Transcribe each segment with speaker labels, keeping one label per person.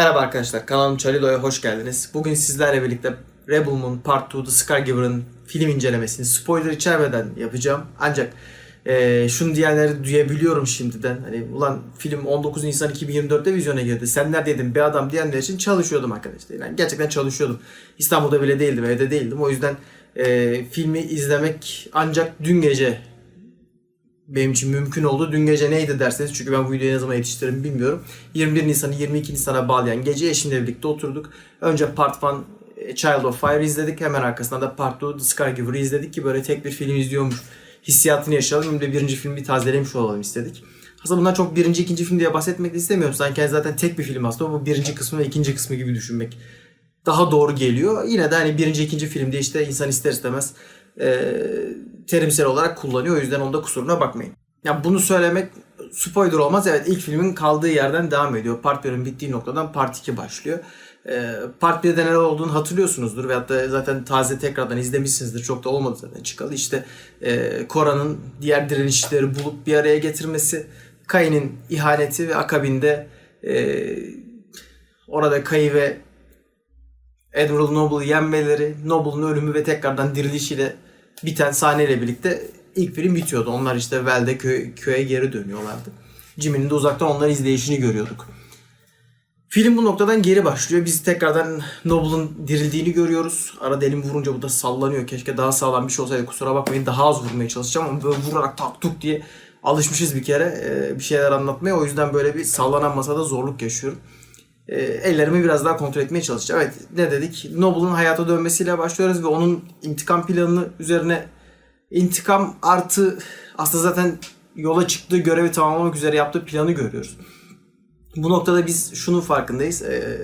Speaker 1: Merhaba arkadaşlar, kanalım Chalido'ya hoş geldiniz. Bugün sizlerle birlikte Rebel Moon Part 2 The Skygiver'ın film incelemesini spoiler içermeden yapacağım. Ancak eee şunu diyenleri duyabiliyorum şimdiden. Hani ulan film 19 Nisan 2024'te vizyona girdi. Sen neredeydin bir adam diyenler için çalışıyordum arkadaşlar. Yani gerçekten çalışıyordum. İstanbul'da bile değildim, evde değildim. O yüzden eee, filmi izlemek ancak dün gece benim için mümkün oldu. Dün gece neydi derseniz çünkü ben bu videoyu ne zaman yetiştiririm bilmiyorum. 21 Nisan'ı 22 Nisan'a bağlayan gece eşimle birlikte oturduk. Önce Part 1 e, Child of Fire izledik. Hemen arkasından da Part 2 The Skygiver'ı izledik ki böyle tek bir film izliyormuş hissiyatını yaşayalım. Hem de birinci filmi tazelemiş olalım istedik. Aslında bundan çok birinci, ikinci film diye bahsetmek istemiyorum. Sanki zaten tek bir film aslında. Bu birinci kısmı ve ikinci kısmı gibi düşünmek daha doğru geliyor. Yine de hani birinci, ikinci filmde işte insan ister istemez e, terimsel olarak kullanıyor. O yüzden onda kusuruna bakmayın. Ya bunu söylemek spoiler olmaz. Evet ilk filmin kaldığı yerden devam ediyor. Part 1'in bittiği noktadan Part 2 başlıyor. E, Part 1'de neler olduğunu hatırlıyorsunuzdur. Veyahut da zaten taze tekrardan izlemişsinizdir. Çok da olmadı zaten çıkalı. İşte e, Kora'nın diğer direnişleri bulup bir araya getirmesi. Kay'ın ihaneti ve akabinde e, orada Kay'ı ve Admiral Noble'ı yenmeleri, Noble'ın ölümü ve tekrardan dirilişiyle biten sahneyle birlikte ilk film bitiyordu. Onlar işte Vel'de köy, köye geri dönüyorlardı. Jimmy'nin de uzaktan onları izleyişini görüyorduk. Film bu noktadan geri başlıyor. Biz tekrardan Noble'ın dirildiğini görüyoruz. Arada elim vurunca bu da sallanıyor. Keşke daha sağlam bir şey olsaydı. Kusura bakmayın daha az vurmaya çalışacağım ama böyle vurarak tak tuk diye alışmışız bir kere e, bir şeyler anlatmaya. O yüzden böyle bir sallanan masada zorluk yaşıyorum. E, ellerimi biraz daha kontrol etmeye çalışacağım. Evet ne dedik? Noble'ın hayata dönmesiyle başlıyoruz ve onun intikam planını üzerine intikam artı aslında zaten yola çıktığı görevi tamamlamak üzere yaptığı planı görüyoruz. Bu noktada biz şunun farkındayız. Ee,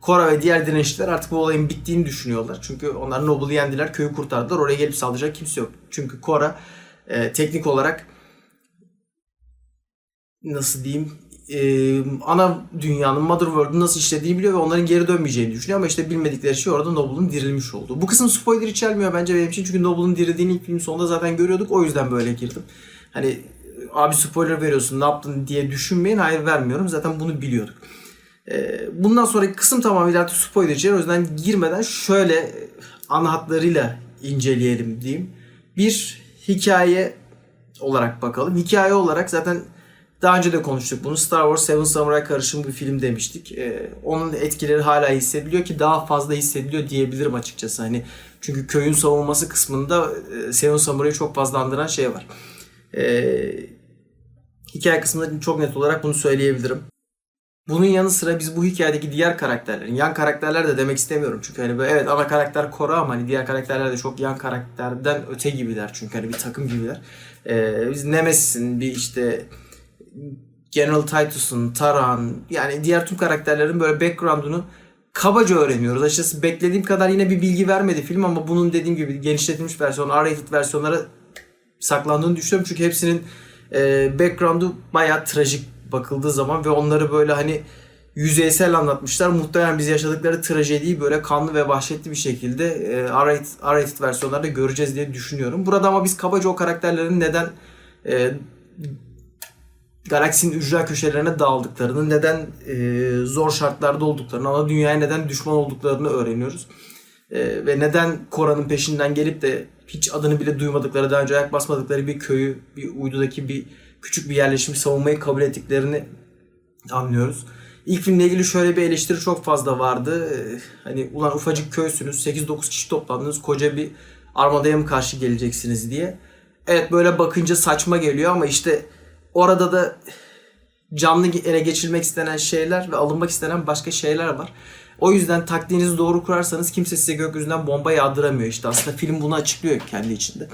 Speaker 1: Kora ve diğer direnişçiler artık bu olayın bittiğini düşünüyorlar. Çünkü onlar Noble'ı yendiler, köyü kurtardılar. Oraya gelip saldıracak kimse yok. Çünkü Kora e, teknik olarak nasıl diyeyim e, ana dünyanın Mother World'un nasıl işlediğini biliyor ve onların geri dönmeyeceğini düşünüyor ama işte bilmedikleri şey orada Noble'ın dirilmiş olduğu. Bu kısım spoiler içermiyor bence benim için çünkü Noble'ın dirildiğini ilk filmin sonunda zaten görüyorduk o yüzden böyle girdim. Hani abi spoiler veriyorsun ne yaptın diye düşünmeyin hayır vermiyorum zaten bunu biliyorduk. E, bundan sonraki kısım tamamıyla artık spoiler içerir o yüzden girmeden şöyle ana hatlarıyla inceleyelim diyeyim. Bir hikaye olarak bakalım. Hikaye olarak zaten daha önce de konuştuk bunu. Star Wars Seven Samurai karışım bir film demiştik. Ee, onun etkileri hala hissediliyor ki daha fazla hissediliyor diyebilirim açıkçası. Hani çünkü köyün savunması kısmında e, Seven Samurai'yi çok fazla andıran şey var. Ee, hikaye kısmında çok net olarak bunu söyleyebilirim. Bunun yanı sıra biz bu hikayedeki diğer karakterlerin, yan karakterler de demek istemiyorum. Çünkü hani böyle, evet ana karakter Korra ama hani diğer karakterler de çok yan karakterden öte gibiler. Çünkü hani bir takım gibiler. Ee, biz Nemesis'in bir işte General Titus'un, Taran yani diğer tüm karakterlerin böyle background'unu kabaca öğreniyoruz. Açıkçası beklediğim kadar yine bir bilgi vermedi film ama bunun dediğim gibi genişletilmiş versiyon, R-rated versiyonlara saklandığını düşünüyorum. Çünkü hepsinin e, background'u bayağı trajik bakıldığı zaman ve onları böyle hani yüzeysel anlatmışlar. Muhtemelen biz yaşadıkları trajediyi böyle kanlı ve vahşetli bir şekilde e, R-rated, versiyonlarda göreceğiz diye düşünüyorum. Burada ama biz kabaca o karakterlerin neden e, galaksinin ücra köşelerine dağıldıklarını, neden e, zor şartlarda olduklarını, ana dünyaya neden düşman olduklarını öğreniyoruz. E, ve neden Kora'nın peşinden gelip de hiç adını bile duymadıkları, daha önce ayak basmadıkları bir köyü, bir uydudaki bir küçük bir yerleşimi savunmayı kabul ettiklerini anlıyoruz. İlk filmle ilgili şöyle bir eleştiri çok fazla vardı. E, Hani ulan ufacık köysünüz, 8-9 kişi toplandınız, koca bir armadaya mı karşı geleceksiniz diye. Evet böyle bakınca saçma geliyor ama işte orada da canlı ele geçirmek istenen şeyler ve alınmak istenen başka şeyler var. O yüzden taktiğinizi doğru kurarsanız kimse size gökyüzünden bomba yağdıramıyor işte. Aslında film bunu açıklıyor kendi içinde.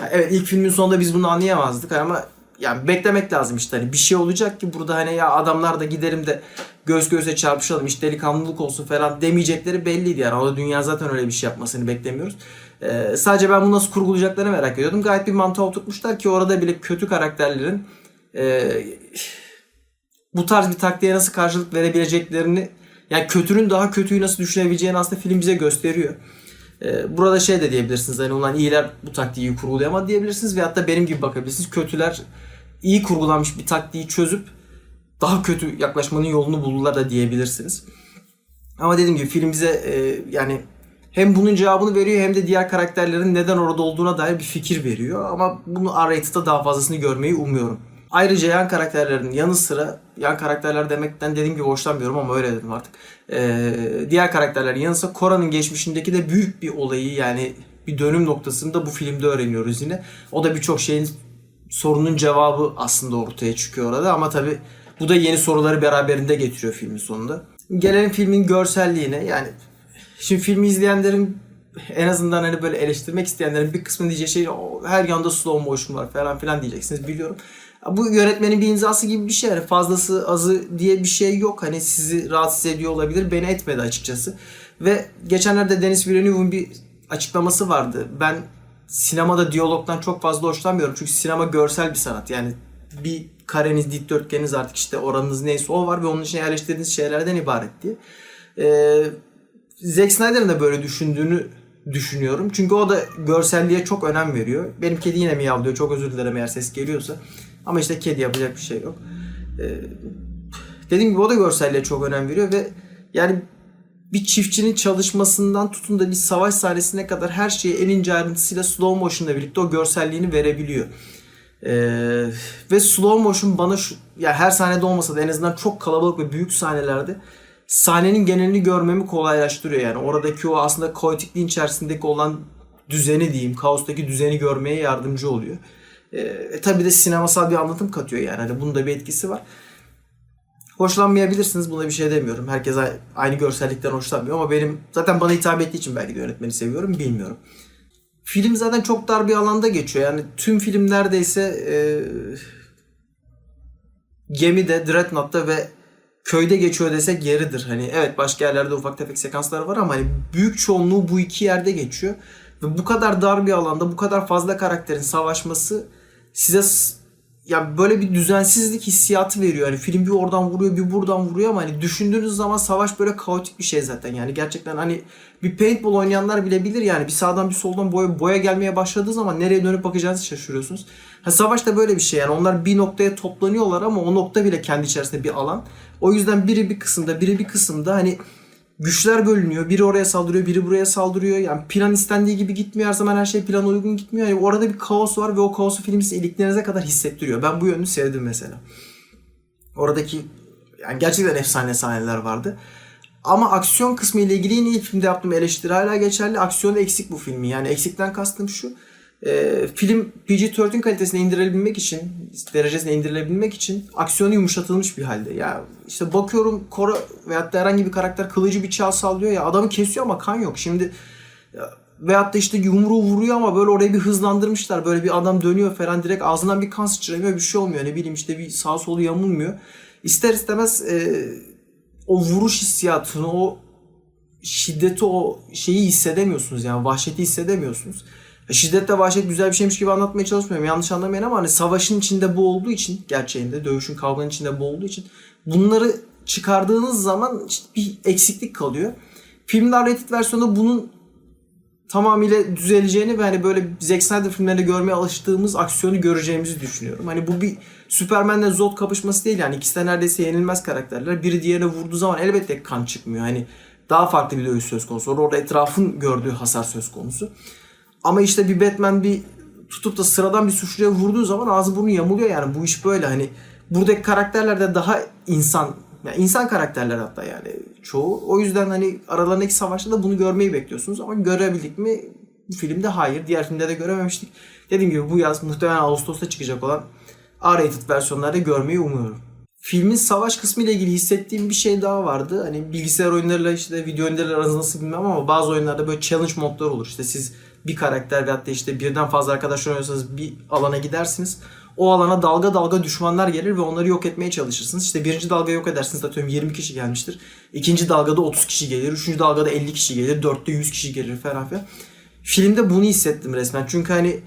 Speaker 1: Yani evet ilk filmin sonunda biz bunu anlayamazdık ama yani beklemek lazım işte hani bir şey olacak ki burada hani ya adamlar da giderim de göz göze çarpışalım işte delikanlılık olsun falan demeyecekleri belliydi yani. O dünya zaten öyle bir şey yapmasını beklemiyoruz. Ee, sadece ben bunu nasıl kurgulayacaklarını merak ediyordum. Gayet bir mantığa oturtmuşlar ki orada bile kötü karakterlerin e, bu tarz bir taktiğe nasıl karşılık verebileceklerini yani kötünün daha kötüyü nasıl düşünebileceğini aslında film bize gösteriyor. Ee, burada şey de diyebilirsiniz hani ulan iyiler bu taktiği iyi kurgulayamadı diyebilirsiniz veyahut da benim gibi bakabilirsiniz. Kötüler iyi kurgulanmış bir taktiği çözüp daha kötü yaklaşmanın yolunu buldular da diyebilirsiniz. Ama dediğim gibi film bize e, yani hem bunun cevabını veriyor hem de diğer karakterlerin neden orada olduğuna dair bir fikir veriyor. Ama bunu R-Rated'da daha fazlasını görmeyi umuyorum. Ayrıca yan karakterlerin yanı sıra, yan karakterler demekten dediğim gibi hoşlanmıyorum ama öyle dedim artık. Ee, diğer karakterlerin yanı sıra Kora'nın geçmişindeki de büyük bir olayı yani bir dönüm noktasını da bu filmde öğreniyoruz yine. O da birçok şeyin sorunun cevabı aslında ortaya çıkıyor orada ama tabi bu da yeni soruları beraberinde getiriyor filmin sonunda. Gelelim filmin görselliğine yani şimdi filmi izleyenlerin en azından hani böyle eleştirmek isteyenlerin bir kısmı diyeceği şey "O, her yanda slow motion var falan filan diyeceksiniz biliyorum. Bu yönetmenin bir imzası gibi bir şey. Yani fazlası azı diye bir şey yok. Hani sizi rahatsız ediyor olabilir. Beni etmedi açıkçası. Ve geçenlerde Denis Villeneuve'un bir açıklaması vardı. Ben sinemada diyalogdan çok fazla hoşlanmıyorum. Çünkü sinema görsel bir sanat. Yani bir kareniz, dikdörtgeniniz artık işte oranınız neyse o var ve onun için yerleştirdiğiniz şeylerden ibaret diye. Ee, Zack Snyder'ın da böyle düşündüğünü düşünüyorum. Çünkü o da görselliğe çok önem veriyor. Benim kedi yine miyavlıyor. Çok özür dilerim eğer ses geliyorsa. Ama işte kedi yapacak bir şey yok. Ee, dediğim gibi o da görselliğe çok önem veriyor ve yani bir çiftçinin çalışmasından tutun da bir savaş sahnesine kadar her şeyi en ince ayrıntısıyla slow motion'la birlikte o görselliğini verebiliyor. Ee, ve slow motion bana şu ya her sahnede olmasa da en azından çok kalabalık ve büyük sahnelerde sahnenin genelini görmemi kolaylaştırıyor yani. Oradaki o aslında kaotikliğin içerisindeki olan düzeni diyeyim, kaostaki düzeni görmeye yardımcı oluyor. Ee, e, tabii de sinemasal bir anlatım katıyor yani. Hani bunun da bir etkisi var. Hoşlanmayabilirsiniz buna bir şey demiyorum. Herkes aynı görsellikten hoşlanmıyor ama benim zaten bana hitap ettiği için belki de yönetmeni seviyorum bilmiyorum. Film zaten çok dar bir alanda geçiyor. Yani tüm film neredeyse e, gemide, Dreadnought'ta ve köyde geçiyor desek yeridir. Hani evet başka yerlerde ufak tefek sekanslar var ama hani büyük çoğunluğu bu iki yerde geçiyor. Ve bu kadar dar bir alanda bu kadar fazla karakterin savaşması size ya böyle bir düzensizlik hissiyatı veriyor. Hani film bir oradan vuruyor bir buradan vuruyor ama hani düşündüğünüz zaman savaş böyle kaotik bir şey zaten. Yani gerçekten hani bir paintball oynayanlar bile bilir yani bir sağdan bir soldan boya, boya gelmeye başladığı zaman nereye dönüp bakacağınızı şaşırıyorsunuz. Ha, savaş da böyle bir şey yani onlar bir noktaya toplanıyorlar ama o nokta bile kendi içerisinde bir alan. O yüzden biri bir kısımda biri bir kısımda hani güçler bölünüyor. Biri oraya saldırıyor, biri buraya saldırıyor. Yani plan istendiği gibi gitmiyor. Her zaman her şey plana uygun gitmiyor. Yani orada bir kaos var ve o kaosu film size iliklerinize kadar hissettiriyor. Ben bu yönünü sevdim mesela. Oradaki yani gerçekten efsane sahneler vardı. Ama aksiyon kısmı ile ilgili yine ilk filmde yaptığım eleştiri hala geçerli. Aksiyonu eksik bu filmin. Yani eksikten kastım şu. E, film PG-13 kalitesine indirilebilmek için, derecesine indirilebilmek için aksiyonu yumuşatılmış bir halde. Ya işte bakıyorum Kora veyahut da herhangi bir karakter kılıcı bıçağı sallıyor ya adamı kesiyor ama kan yok. Şimdi ya, veyahut da işte yumruğu vuruyor ama böyle orayı bir hızlandırmışlar. Böyle bir adam dönüyor falan direkt ağzından bir kan sıçramıyor bir şey olmuyor. Ne bileyim işte bir sağ solu yamulmuyor. İster istemez e, o vuruş hissiyatını, o şiddeti, o şeyi hissedemiyorsunuz yani vahşeti hissedemiyorsunuz. Ya Şiddetle vahşet güzel bir şeymiş gibi anlatmaya çalışmıyorum. Yanlış anlamayın ama hani savaşın içinde bu olduğu için gerçeğinde dövüşün kavganın içinde bu olduğu için bunları çıkardığınız zaman işte bir eksiklik kalıyor. Filmde rated versiyonda bunun tamamıyla düzeleceğini ve hani böyle Zack Snyder filmlerinde görmeye alıştığımız aksiyonu göreceğimizi düşünüyorum. Hani bu bir Superman'le Zod kapışması değil yani ikisi de neredeyse yenilmez karakterler. Biri diğerine vurduğu zaman elbette kan çıkmıyor. Hani daha farklı bir dövüş söz konusu. Orada etrafın gördüğü hasar söz konusu. Ama işte bir Batman bir tutup da sıradan bir suçluya vurduğu zaman ağzı burnu yamuluyor yani bu iş böyle hani buradaki karakterler de daha insan yani insan karakterler hatta yani çoğu. O yüzden hani aralarındaki savaşta da bunu görmeyi bekliyorsunuz ama görebildik mi? Bu filmde hayır. Diğer filmde de görememiştik. Dediğim gibi bu yaz muhtemelen Ağustos'ta çıkacak olan R-rated versiyonlarda görmeyi umuyorum. Filmin savaş kısmı ile ilgili hissettiğim bir şey daha vardı. Hani bilgisayar oyunlarıyla işte video oyunlarıyla aranız nasıl bilmem ama bazı oyunlarda böyle challenge modlar olur. İşte siz bir karakter veyahut da işte birden fazla arkadaşlar oynuyorsanız bir alana gidersiniz. O alana dalga dalga düşmanlar gelir ve onları yok etmeye çalışırsınız. İşte birinci dalga yok edersiniz atıyorum 20 kişi gelmiştir. İkinci dalgada 30 kişi gelir. Üçüncü dalgada 50 kişi gelir. Dörtte 100 kişi gelir falan filan. Filmde bunu hissettim resmen. Çünkü hani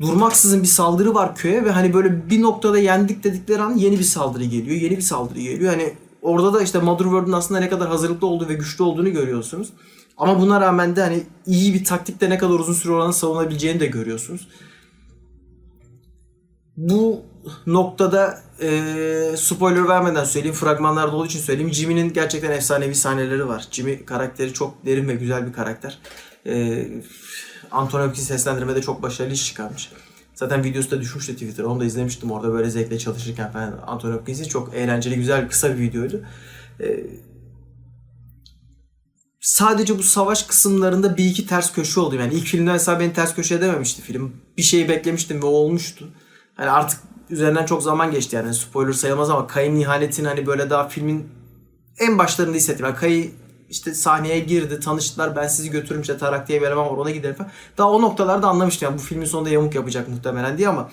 Speaker 1: durmaksızın bir saldırı var köye ve hani böyle bir noktada yendik dedikleri an yeni bir saldırı geliyor. Yeni bir saldırı geliyor. Hani orada da işte Motherworld'un aslında ne kadar hazırlıklı olduğu ve güçlü olduğunu görüyorsunuz. Ama buna rağmen de hani iyi bir taktikte ne kadar uzun süre oranı savunabileceğini de görüyorsunuz. Bu noktada e, spoiler vermeden söyleyeyim, fragmanlarda olduğu için söyleyeyim. Jimmy'nin gerçekten efsanevi sahneleri var. Jimmy karakteri çok derin ve güzel bir karakter. E, Anthony Hopkins seslendirmede çok başarılı iş çıkarmış. Zaten videosu da düşmüştü Twitter'a. Onu da izlemiştim orada böyle zevkle çalışırken falan. Anthony Hopkins'in çok eğlenceli, güzel, kısa bir videoydu. E, sadece bu savaş kısımlarında bir iki ters köşe oldu. Yani ilk filmde mesela beni ters köşe edememişti film. Bir şeyi beklemiştim ve olmuştu. Hani artık üzerinden çok zaman geçti yani spoiler sayılmaz ama Kay'ın ihanetini hani böyle daha filmin en başlarında hissettim. Yani Kay işte sahneye girdi, tanıştılar. Ben sizi götürürüm işte Tarak diye bir var ona gidelim falan. Daha o noktalarda anlamıştım yani bu filmin sonunda yamuk yapacak muhtemelen diye ama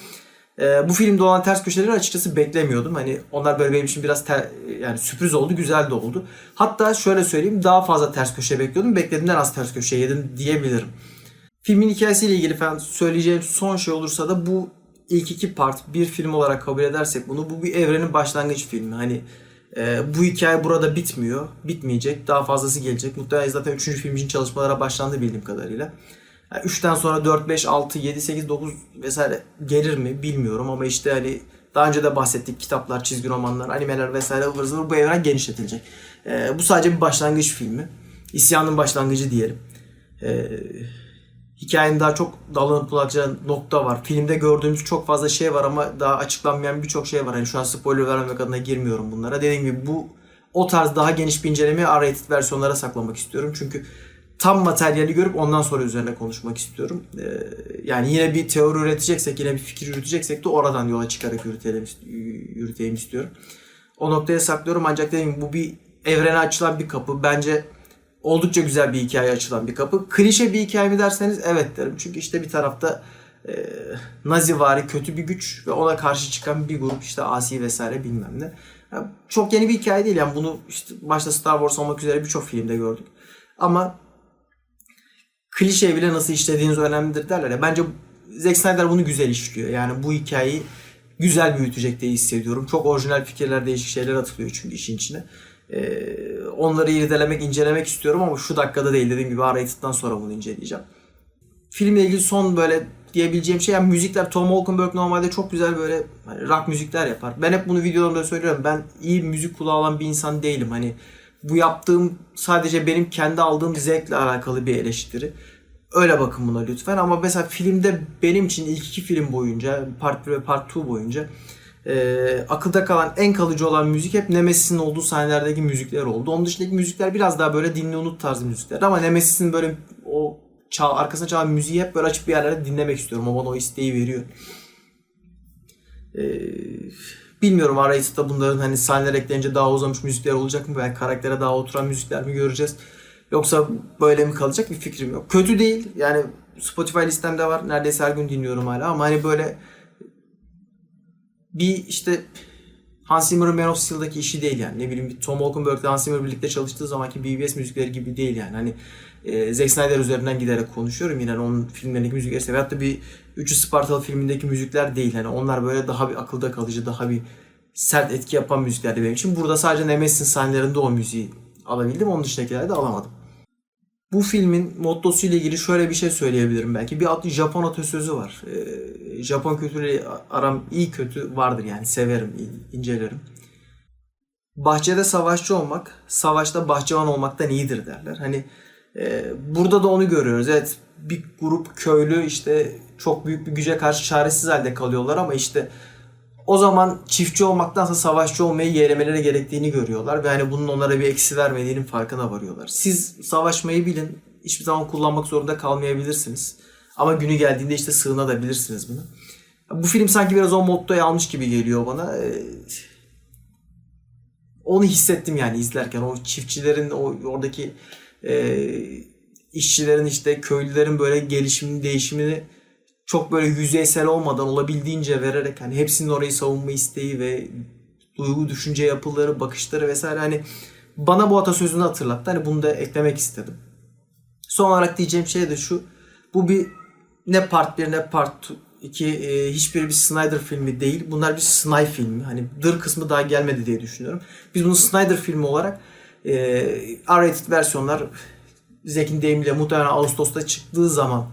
Speaker 1: e, bu filmde olan ters köşeleri açıkçası beklemiyordum. Hani onlar böyle benim için biraz ter, yani sürpriz oldu, güzel de oldu. Hatta şöyle söyleyeyim daha fazla ters köşe bekliyordum. Beklediğimden az ters köşe yedim diyebilirim. Filmin hikayesiyle ilgili falan söyleyeceğim son şey olursa da bu ilk iki part bir film olarak kabul edersek bunu bu bir evrenin başlangıç filmi. Hani e, bu hikaye burada bitmiyor. Bitmeyecek. Daha fazlası gelecek. Muhtemelen zaten üçüncü film için çalışmalara başlandı bildiğim kadarıyla. Yani 3'ten sonra 4, 5, 6, 7, 8, 9 vesaire gelir mi bilmiyorum ama işte hani daha önce de bahsettik kitaplar, çizgi romanlar, animeler vesaire ıvır zıvır bu evren genişletilecek. E, bu sadece bir başlangıç filmi. İsyanın başlangıcı diyelim. Eee hikayenin daha çok dallanıp bulacağı nokta var. Filmde gördüğümüz çok fazla şey var ama daha açıklanmayan birçok şey var. Yani şu an spoiler vermemek adına girmiyorum bunlara. Dediğim gibi bu o tarz daha geniş bir incelemeyi R-rated versiyonlara saklamak istiyorum. Çünkü tam materyali görüp ondan sonra üzerine konuşmak istiyorum. Ee, yani yine bir teori üreteceksek, yine bir fikir yürüteceksek de oradan yola çıkarak yürütelim, yürüteyim istiyorum. O noktaya saklıyorum ancak dediğim bu bir evrene açılan bir kapı. Bence oldukça güzel bir hikaye açılan bir kapı. Klişe bir hikaye mi derseniz evet derim. Çünkü işte bir tarafta e, Nazivari kötü bir güç ve ona karşı çıkan bir grup işte asi vesaire bilmem ne. Yani çok yeni bir hikaye değil yani bunu işte başta Star Wars olmak üzere birçok filmde gördük. Ama klişe bile nasıl işlediğiniz önemlidir derler ya. Bence Zack Snyder bunu güzel işliyor. Yani bu hikayeyi güzel büyütecek diye hissediyorum. Çok orijinal fikirler, değişik şeyler atılıyor çünkü işin içine. Ee, onları irdelemek, incelemek istiyorum ama şu dakikada değil dediğim gibi R-Rated'dan sonra bunu inceleyeceğim. Filmle ilgili son böyle diyebileceğim şey yani müzikler Tom Holkenberg normalde çok güzel böyle hani rock müzikler yapar. Ben hep bunu videolarımda söylüyorum. Ben iyi müzik kulağı alan bir insan değilim. Hani bu yaptığım sadece benim kendi aldığım zevkle alakalı bir eleştiri. Öyle bakın buna lütfen ama mesela filmde benim için ilk iki film boyunca Part 1 ve Part 2 boyunca e, akılda kalan en kalıcı olan müzik hep Nemesis'in olduğu sahnelerdeki müzikler oldu. Onun dışındaki müzikler biraz daha böyle dinle unut tarzı müzikler ama Nemesis'in böyle o çal, arkasına çalan müziği hep böyle açıp bir yerlerde dinlemek istiyorum. O bana o isteği veriyor. Ee, bilmiyorum Arayıs'ta bunların hani sahneler ekleyince daha uzamış müzikler olacak mı? Belki karaktere daha oturan müzikler mi göreceğiz? Yoksa böyle mi kalacak bir fikrim yok. Kötü değil. Yani Spotify listemde var. Neredeyse her gün dinliyorum hala ama hani böyle bir işte Hans Zimmer'ın Man of Steel'daki işi değil yani. Ne bileyim Tom Holkenberg'le Hans Zimmer birlikte çalıştığı zamanki BBS müzikleri gibi değil yani. Hani e, Zack Snyder üzerinden giderek konuşuyorum. Yine onun filmlerindeki müzikleri veyahut da bir Üçü Spartalı filmindeki müzikler değil. Hani onlar böyle daha bir akılda kalıcı, daha bir sert etki yapan müziklerdi benim için. Burada sadece Nemesis'in sahnelerinde o müziği alabildim. Onun dışındakileri de alamadım. Bu filmin mottosu ile ilgili şöyle bir şey söyleyebilirim belki. Bir Japon atasözü var. Ee, Japon kültürüyle aram iyi kötü vardır yani severim, in- incelerim. Bahçede savaşçı olmak, savaşta bahçıvan olmaktan iyidir derler. Hani burada da onu görüyoruz. Evet bir grup köylü işte çok büyük bir güce karşı çaresiz halde kalıyorlar ama işte o zaman çiftçi olmaktansa savaşçı olmayı yeğlemeleri gerektiğini görüyorlar ve hani bunun onlara bir eksi vermediğinin farkına varıyorlar. Siz savaşmayı bilin. Hiçbir zaman kullanmak zorunda kalmayabilirsiniz. Ama günü geldiğinde işte sığınabilirsiniz bunu. Bu film sanki biraz o mottoyu almış gibi geliyor bana. Ee, Onu hissettim yani izlerken. O çiftçilerin, o oradaki e, işçilerin işte köylülerin böyle gelişimini, değişimini çok böyle yüzeysel olmadan olabildiğince vererek hani hepsinin orayı savunma isteği ve duygu, düşünce yapıları, bakışları vesaire hani bana bu atasözünü hatırlattı. Hani bunu da eklemek istedim. Son olarak diyeceğim şey de şu. Bu bir ne part 1 ne part 2 e, hiçbiri bir Snyder filmi değil. Bunlar bir Snyder filmi. Hani dır kısmı daha gelmedi diye düşünüyorum. Biz bunu Snyder filmi olarak e, R-rated versiyonlar Zek'in deyimiyle muhtemelen Ağustos'ta çıktığı zaman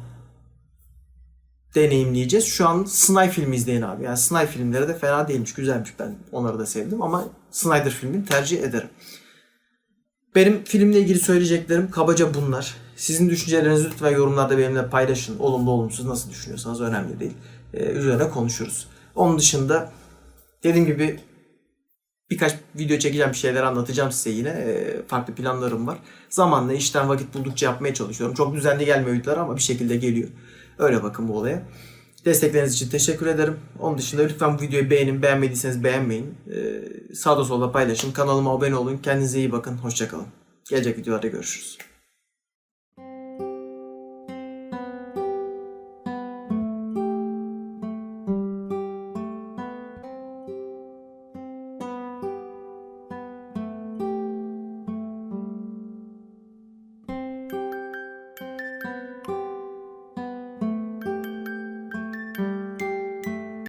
Speaker 1: deneyimleyeceğiz. Şu an Sniper filmi izleyin abi. Yani Sniper filmleri de fena değilmiş, güzelmiş. Ben onları da sevdim ama Snyder filmini tercih ederim. Benim filmle ilgili söyleyeceklerim kabaca bunlar. Sizin düşüncelerinizi lütfen yorumlarda benimle paylaşın. Olumlu olumsuz nasıl düşünüyorsanız önemli değil. Ee, üzerine konuşuruz. Onun dışında dediğim gibi birkaç video çekeceğim bir şeyler anlatacağım size yine. Ee, farklı planlarım var. Zamanla işten vakit buldukça yapmaya çalışıyorum. Çok düzenli gelmiyor videolar ama bir şekilde geliyor. Öyle bakın bu olaya. Destekleriniz için teşekkür ederim. Onun dışında lütfen bu videoyu beğenin. Beğenmediyseniz beğenmeyin. Ee, sağda solda paylaşın. Kanalıma abone olun. Kendinize iyi bakın. Hoşçakalın. Gelecek videolarda görüşürüz.